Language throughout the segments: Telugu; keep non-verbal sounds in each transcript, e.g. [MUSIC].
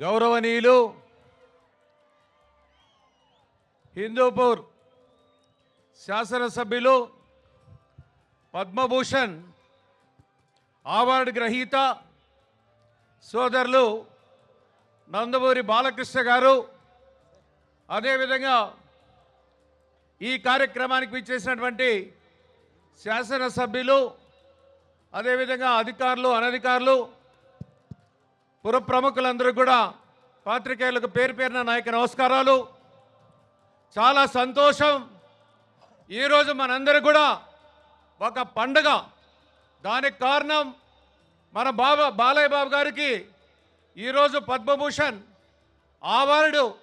గౌరవనీయులు హిందూపూర్ శాసనసభ్యులు పద్మభూషణ్ అవార్డు గ్రహీత సోదరులు నందమూరి బాలకృష్ణ గారు అదేవిధంగా ఈ కార్యక్రమానికి విచ్చేసినటువంటి శాసనసభ్యులు అదేవిధంగా అధికారులు అనధికారులు పుర ప్రముఖులందరూ కూడా పాత్రికేయులకు పేరు పేరిన నాయక నమస్కారాలు. చాలా సంతోషం. ఈరోజు మనందరూ కూడా ఒక పండగ. దానికి కారణం మన బాబా బాలయ్య బాబు గారికి ఈరోజు పద్మభూషణ్ అవార్డు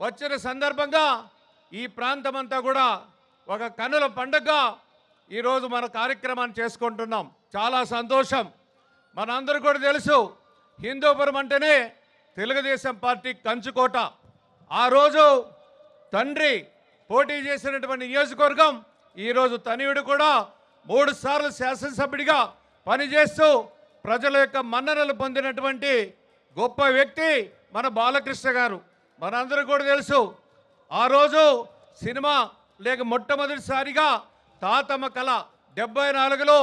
వచ్చిన సందర్భంగా ఈ ప్రాంతమంతా కూడా ఒక కన్నుల పండుగగా ఈరోజు మన కార్యక్రమాన్ని చేసుకుంటున్నాం. చాలా సంతోషం. మనందరూ కూడా తెలుసు హిందూపురం అంటేనే తెలుగుదేశం పార్టీ కంచుకోట. ఆ రోజు తండ్రి పోటీ చేసినటువంటి నియోజకవర్గం ఈరోజు తనయుడు కూడా మూడు సార్లు శాసనసభ్యుడిగా పనిచేస్తూ ప్రజల యొక్క మన్ననలు పొందినటువంటి గొప్ప వ్యక్తి మన బాలకృష్ణ గారు. మనందరూ కూడా తెలుసు ఆ రోజు సినిమా లేక మొట్టమొదటిసారిగా తాతమ్మ కళ డెబ్బై నాలుగులో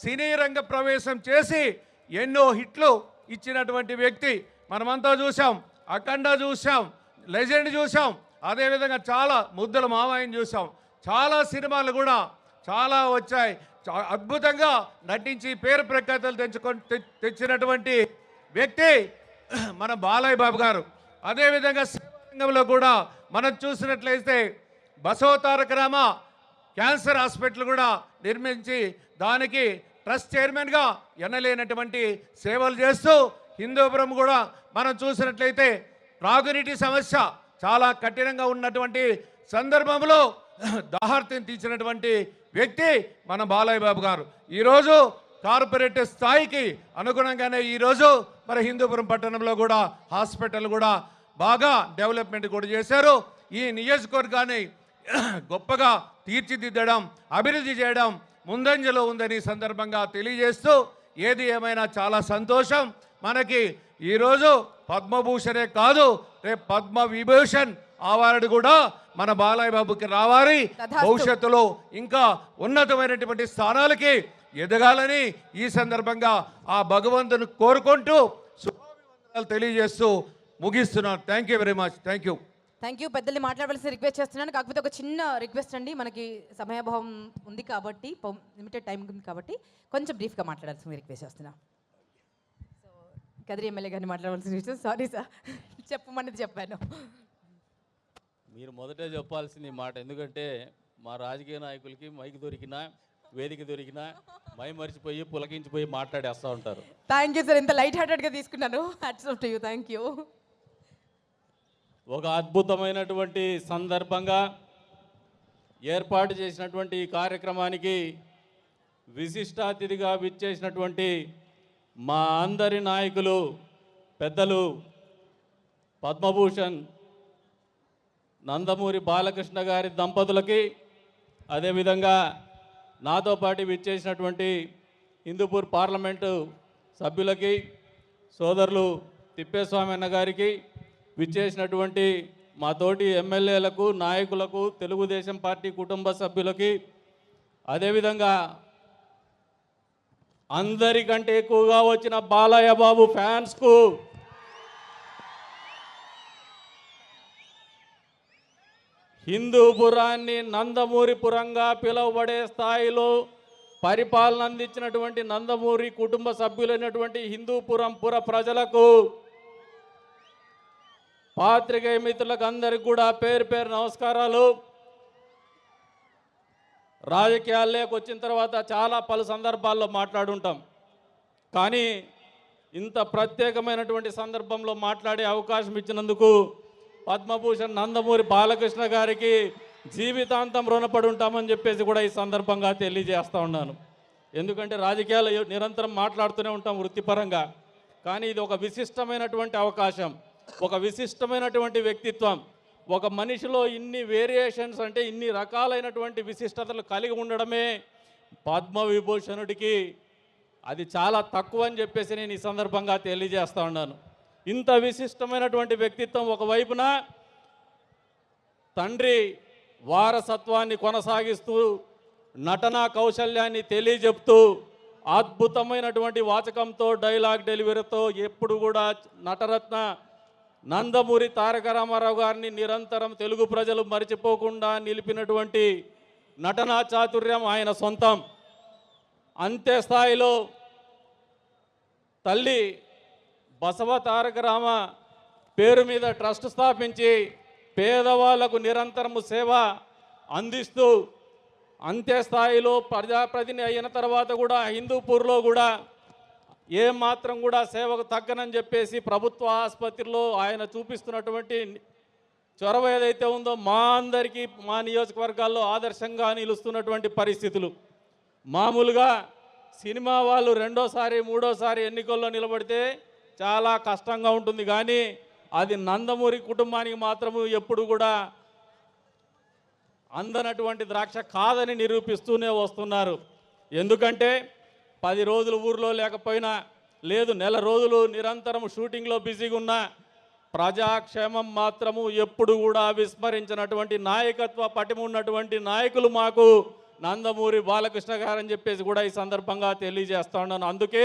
సినీ రంగ ప్రవేశం చేసి ఎన్నో హిట్లు ఇచ్చినటువంటి వ్యక్తి మనమంతా చూసాం అఖండ చూసాం లెజెండ్ చూసాం అదేవిధంగా చాలా ముద్దల మావయ్యని చూసాం చాలా సినిమాలు కూడా చాలా వచ్చాయి. చా- అద్భుతంగా నటించి పేరు ప్రఖ్యాతలు తెచ్చుకొని తె- తెచ్చినటువంటి వ్యక్తి [CLEARS THROAT] మన బాలయ్య బాబు గారు. అదేవిధంగా సేవా రంగంలో కూడా మనం చూసినట్లయితే బసవతారక రామ క్యాన్సర్ హాస్పిటల్ కూడా నిర్మించి దానికి ట్రస్ట్ చైర్మన్గా ఎన్నలేనటువంటి సేవలు చేస్తూ హిందూపురం కూడా మనం చూసినట్లయితే త్రాగునీటి సమస్య చాలా కఠినంగా ఉన్నటువంటి సందర్భంలో దాహార్తిని తీర్చినటువంటి వ్యక్తి మన బాలయ్య బాబు గారు. ఈరోజు కార్పొరేట్ స్థాయికి అనుగుణంగానే ఈరోజు మన హిందూపురం పట్టణంలో కూడా హాస్పిటల్ కూడా బాగా డెవలప్మెంట్ కూడా చేశారు. ఈ నియోజకవర్గాన్ని గొప్పగా తీర్చిదిద్దడం అభివృద్ధి చేయడం ముందంజలో ఉందని సందర్భంగా తెలియజేస్తూ ఏది ఏమైనా చాలా సంతోషం. మనకి ఈరోజు పద్మభూషణే కాదు రేపు పద్మ విభూషణ్ అవార్డు కూడా మన బాలయ్య బాబుకి రావాలి. భవిష్యత్తులో ఇంకా ఉన్నతమైనటువంటి స్థానాలకి ఎదగాలని ఈ సందర్భంగా ఆ భగవంతుని కోరుకుంటూ శుభాభివందనాలు తెలియజేస్తూ ముగిస్తున్నాను. Thank you very much thank you thank you పెద్దల్ని మాట్లాడవలసి రిక్వెస్ట్ చేస్తున్నాను. కాకపోతే ఒక చిన్న రిక్వెస్ట్ అండి. మనకి సమయాభావం ఉంది కాబట్టి లిమిటెడ్ టైం ఉంది కాబట్టి కొంచెం బ్రీఫ్గా మాట్లాడాల్సింది రిక్వెస్ట్ చేస్తున్నా. సో కదిరి ఎమ్మెల్యే గారిని మాట్లాడవలసిన విషయం. సారీ సార్ చెప్పమన్నది చెప్పాను. మీరు మొదటే చెప్పాల్సింది మాట. ఎందుకంటే మా రాజకీయ నాయకులకి మైక్ దొరికినా వేదిక దొరికినా మై మర్చిపోయి పులకించిపోయి మాట్లాడేస్తూ ఉంటారు. థ్యాంక్ యూ సార్ ఇంత లైట్ హార్టెడ్గా తీసుకున్నాను. Hats off to you thank you ఒక అద్భుతమైనటువంటి సందర్భంగా ఏర్పాటు చేసినటువంటి ఈ కార్యక్రమానికి విశిష్టాతిథిగా విచ్చేసినటువంటి మా అందరి నాయకులు పెద్దలు పద్మభూషణ్ నందమూరి బాలకృష్ణ గారి దంపతులకి అదేవిధంగా నాతో పాటు విచ్చేసినటువంటి హిందూపూర్ పార్లమెంటు సభ్యులకి సోదరులు తిప్పేస్వామి అన్న గారికి విచ్చేసినటువంటి మా తోటి ఎమ్మెల్యేలకు నాయకులకు తెలుగుదేశం పార్టీ కుటుంబ సభ్యులకి అదేవిధంగా అందరికంటే ఎక్కువగా వచ్చిన బాలయ్య బాబు ఫ్యాన్స్కు హిందూపురాన్ని నందమూరిపురంగా పిలువబడే స్థాయిలో పరిపాలన అందించినటువంటి నందమూరి కుటుంబ సభ్యులైనటువంటి హిందూపురం పుర ప్రజలకు పాత్రికేయ మిత్రులకు అందరికి కూడా పేరు పేరు నమస్కారాలు. రాజకీయాల్లోకి వచ్చిన తర్వాత చాలా పలు సందర్భాల్లో మాట్లాడుంటాం. కానీ ఇంత ప్రత్యేకమైనటువంటి సందర్భంలో మాట్లాడే అవకాశం ఇచ్చినందుకు పద్మభూషణ్ నందమూరి బాలకృష్ణ గారికి జీవితాంతం రుణపడి ఉంటామని చెప్పేసి కూడా ఈ సందర్భంగా తెలియజేస్తూ ఉన్నాను. ఎందుకంటే రాజకీయాలు నిరంతరం మాట్లాడుతూనే ఉంటాం వృత్తిపరంగా. కానీ ఇది ఒక విశిష్టమైనటువంటి అవకాశం. ఒక విశిష్టమైనటువంటి వ్యక్తిత్వం. ఒక మనిషిలో ఇన్ని వేరియేషన్స్ అంటే ఇన్ని రకాలైనటువంటి విశిష్టతలు కలిగి ఉండడమే పద్మ విభూషణుడికి అది చాలా తక్కువ అని చెప్పేసి నేను ఈ సందర్భంగా తెలియజేస్తా ఉన్నాను. ఇంత విశిష్టమైనటువంటి వ్యక్తిత్వం ఒకవైపున తండ్రి వారసత్వాన్ని కొనసాగిస్తూ నటనా కౌశల్యాన్ని తెలియజెప్తూ అద్భుతమైనటువంటి వాచకంతో డైలాగ్ డెలివరీతో ఎప్పుడు కూడా నటరత్న నందమూరి తారక రామారావు గారిని నిరంతరం తెలుగు ప్రజలు మరిచిపోకుండా నిలిపినటువంటి నటనా చాతుర్యం ఆయన సొంతం. అంతే స్థాయిలో తల్లి బసవ తారక రామ పేరు మీద ట్రస్ట్ స్థాపించి పేదవాళ్ళకు నిరంతరము సేవ అందిస్తూ అంతే స్థాయిలో ప్రజాప్రతిని అయిన తర్వాత కూడా హిందూపూర్లో కూడా ఏ మాత్రం కూడా సేవకు తగ్గనని చెప్పేసి ప్రభుత్వ ఆసుపత్రిలో ఆయన చూపిస్తున్నటువంటి చొరవ ఏదైతే ఉందో మా అందరికీ మా నియోజకవర్గాల్లో ఆదర్శంగా నిలుస్తున్నటువంటి పరిస్థితులు. మామూలుగా సినిమా వాళ్ళు రెండోసారి మూడోసారి ఎన్నికల్లో నిలబడితే చాలా కష్టంగా ఉంటుంది. కానీ అది నందమూరి కుటుంబానికి మాత్రము ఎప్పుడు కూడా అందనటువంటి ద్రాక్ష కాదని నిరూపిస్తూనే వస్తున్నారు. ఎందుకంటే పది రోజులు ఊర్లో లేకపోయినా లేదు నెల రోజులు నిరంతరం షూటింగ్లో బిజీగా ఉన్నా ప్రజాక్షేమం మాత్రము ఎప్పుడు కూడా విస్మరించినటువంటి నాయకత్వ పటిమ ఉన్నటువంటి నాయకులు మాకు నందమూరి బాలకృష్ణ గారు అని చెప్పేసి కూడా ఈ సందర్భంగా తెలియజేస్తా ఉన్నాను. అందుకే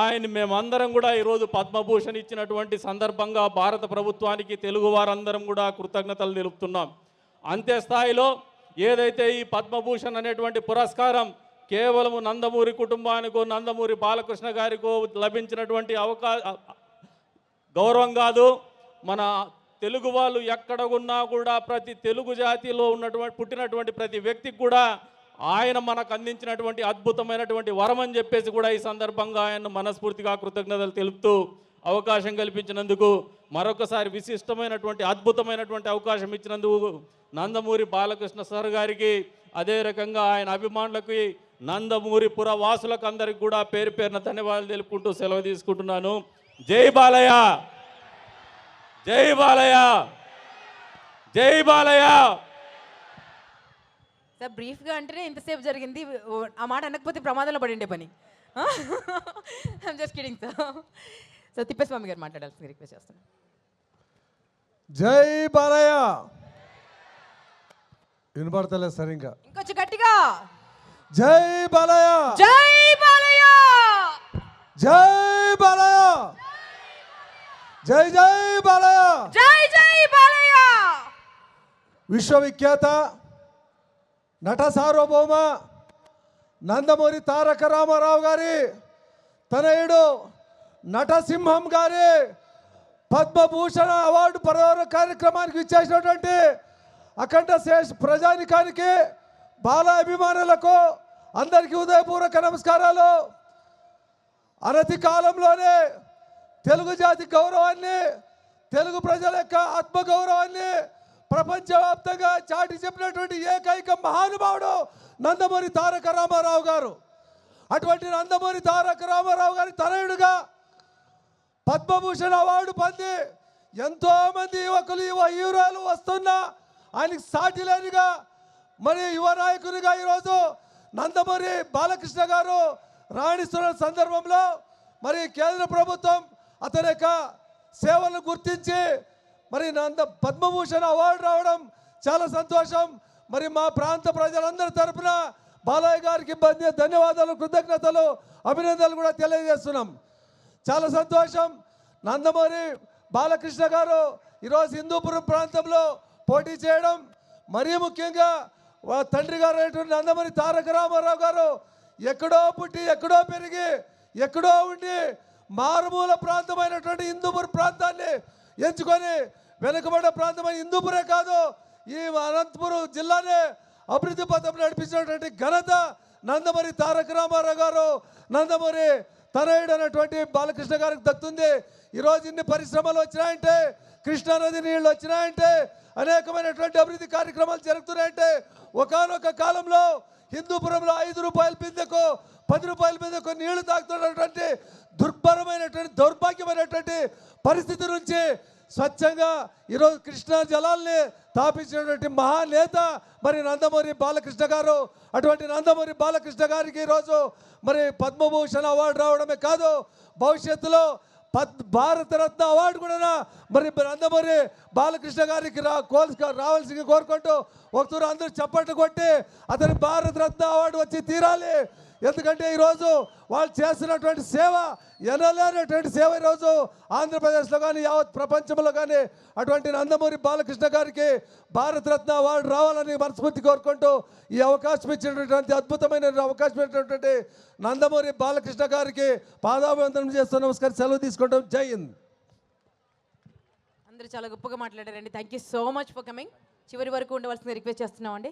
ఆయన మేమందరం కూడా ఈరోజు పద్మభూషణ్ ఇచ్చినటువంటి సందర్భంగా భారత ప్రభుత్వానికి తెలుగు వారందరం కూడా కృతజ్ఞతలు తెలుపుతున్నాం. అంతే స్థాయిలో ఏదైతే ఈ పద్మభూషణ్ అనేటువంటి పురస్కారం కేవలం నందమూరి కుటుంబానికో నందమూరి బాలకృష్ణ గారికో లభించినటువంటి అవకాశ గౌరవం కాదు. మన తెలుగు వాళ్ళు ఎక్కడ ఉన్నా కూడా ప్రతి తెలుగు జాతిలో ఉన్నటువంటి పుట్టినటువంటి ప్రతి వ్యక్తికి కూడా ఆయన మనకు అందించినటువంటి అద్భుతమైనటువంటి వరం అని చెప్పేసి కూడా ఈ సందర్భంగా ఆయన మనస్ఫూర్తిగా కృతజ్ఞతలు తెలుపుతూ అవకాశం కల్పించినందుకు మరొకసారి విశిష్టమైనటువంటి అద్భుతమైనటువంటి అవకాశం ఇచ్చినందుకు నందమూరి బాలకృష్ణ సార్ గారికి అదే రకంగా ఆయన అభిమానులకి నందమూరి పురవాసులకు అందరికి కూడా పేరు పేరున ధన్యవాదాలు తెలుపుకుంటూ సెలవు తీసుకుంటున్నాను. జై బాలయ్య! జై బాలయ్య! జై బాలయ్య! సార్ బ్రీఫ్గా అంటేనే ఇంతసేపు జరిగింది. ఆ మాట అనకపోతే ప్రమాదంలో పడి ఉండే పని just kidding sir so Thippeswamy గారు మాట్లాడాల్సింది రిక్వెస్ట్ చేస్తున్నాను. జై బాలయ్య! వినపడతలేదు సరిగ్గా. ఇంకొంచెం గట్టిగా! జై బాలయ్య. జై బాలయ్య. జై బాలయ్య. జై జై బాలయ్య. జై జై బాలయ్య. విశ్వవిఖ్యాత నట సార్వభౌమ నందమూరి తారక రామారావు గారి తనయుడు నటసింహం గారి పద్మభూషణ అవార్డు ప్రదాన కార్యక్రమానికి ఇచ్చేసినటువంటి అఖండ శేష ప్రజానికానికి బాల అభిమానులకు అందరికీ ఉదయపూర్వక నమస్కారాలు. అనతి కాలంలోనే తెలుగు జాతి గౌరవాన్ని తెలుగు ప్రజల యొక్క ఆత్మగౌరవాన్ని ప్రపంచవ్యాప్తంగా చాటి చెప్పినటువంటి ఏకైక మహానుభావుడు నందమూరి తారక రామారావు గారు. అటువంటి నందమూరి తారక రామారావు గారి తనయుడుగా పద్మభూషణ్ అవార్డు పొంది ఎంతోమంది యువకులు యువ హీరోలు వస్తున్నా ఆయనకి సాటి లేనిగా మరి యువ నాయకునిగా ఈరోజు నందమూరి బాలకృష్ణ గారు రాణిస్తున్న సందర్భంలో మరి కేంద్ర ప్రభుత్వం అతని యొక్క సేవలను గుర్తించి మరి నంద పద్మభూషణ్ అవార్డు రావడం చాలా సంతోషం. మరి మా ప్రాంత ప్రజలందరి తరపున బాలయ్య గారికి ధన్యవాదాలు కృతజ్ఞతలు అభినందనలు కూడా తెలియజేస్తున్నాం. చాలా సంతోషం. నందమూరి బాలకృష్ణ గారు ఈరోజు హిందూపురం ప్రాంతంలో పోటీ చేయడం. మరీ ముఖ్యంగా తండ్రి గారు అయినటువంటి నందమూరి తారక రామారావు గారు ఎక్కడో పుట్టి ఎక్కడో పెరిగి ఎక్కడో ఉండి మారుమూల ప్రాంతమైనటువంటి హిందూపురం ప్రాంతాన్ని ఎంచుకొని వెనుకబడ్డ ప్రాంతమైన హిందూపురే కాదు ఈ అనంతపురం జిల్లానే అభివృద్ధి పథం నడిపించినటువంటి ఘనత నందమూరి తారక రామారావు గారు నందమూరి తనయుడు అనేటువంటి బాలకృష్ణ గారికి దక్కుతుంది ఈరోజు ఇన్ని పరిశ్రమలు వచ్చినాయంటే కృష్ణానది నీళ్ళు వచ్చినాయంటే అనేకమైనటువంటి అభివృద్ధి కార్యక్రమాలు జరుగుతున్నాయంటే ఒకానొక కాలంలో హిందూపురంలో ఐదు రూపాయల బిందెకు పది రూపాయల బిందెకు నీళ్ళు తాగుతున్నటువంటి దుర్భరమైనటువంటి దౌర్భాగ్యమైనటువంటి పరిస్థితి నుంచి స్వచ్ఛంగా ఈరోజు కృష్ణా జలాల్ని తాపించినటువంటి మహానేత మరి నందమూరి బాలకృష్ణ గారు. అటువంటి నందమూరి బాలకృష్ణ గారికి ఈరోజు మరి పద్మభూషణ్ అవార్డు రావడమే కాదు భవిష్యత్తులో పద్ భారతరత్న అవార్డు కూడా మరి నందమూరి బాలకృష్ణ గారికి రా కోల్స్ రావాల్సింది కోరుకుంటూ ఒకసారి అందరూ చప్పట్లు కొట్టి అతని భారతరత్న అవార్డు వచ్చి తీరాలి. ఎందుకంటే ఈరోజు వాళ్ళు చేస్తున్నటువంటి సేవ ఎనలేనటువంటి సేవ ఈరోజు ఆంధ్రప్రదేశ్లో కానీ యావత్ ప్రపంచంలో కానీ అటువంటి నందమూరి బాలకృష్ణ గారికి భారతరత్న అవార్డు రావాలని మనస్ఫూర్తి కోరుకుంటూ ఈ అవకాశం ఇచ్చినటువంటి అద్భుతమైన అవకాశం ఇచ్చినటువంటి నందమూరి బాలకృష్ణ గారికి పాదాభివందనం చేస్తూ నమస్కారం సెలవు తీసుకుంటాం జై హింద్. అందరూ చాలా గొప్పగా మాట్లాడారండి. Thank you so much for coming చివరి వరకు ఉండవలసింది రిక్వెస్ట్ చేస్తున్నామండి.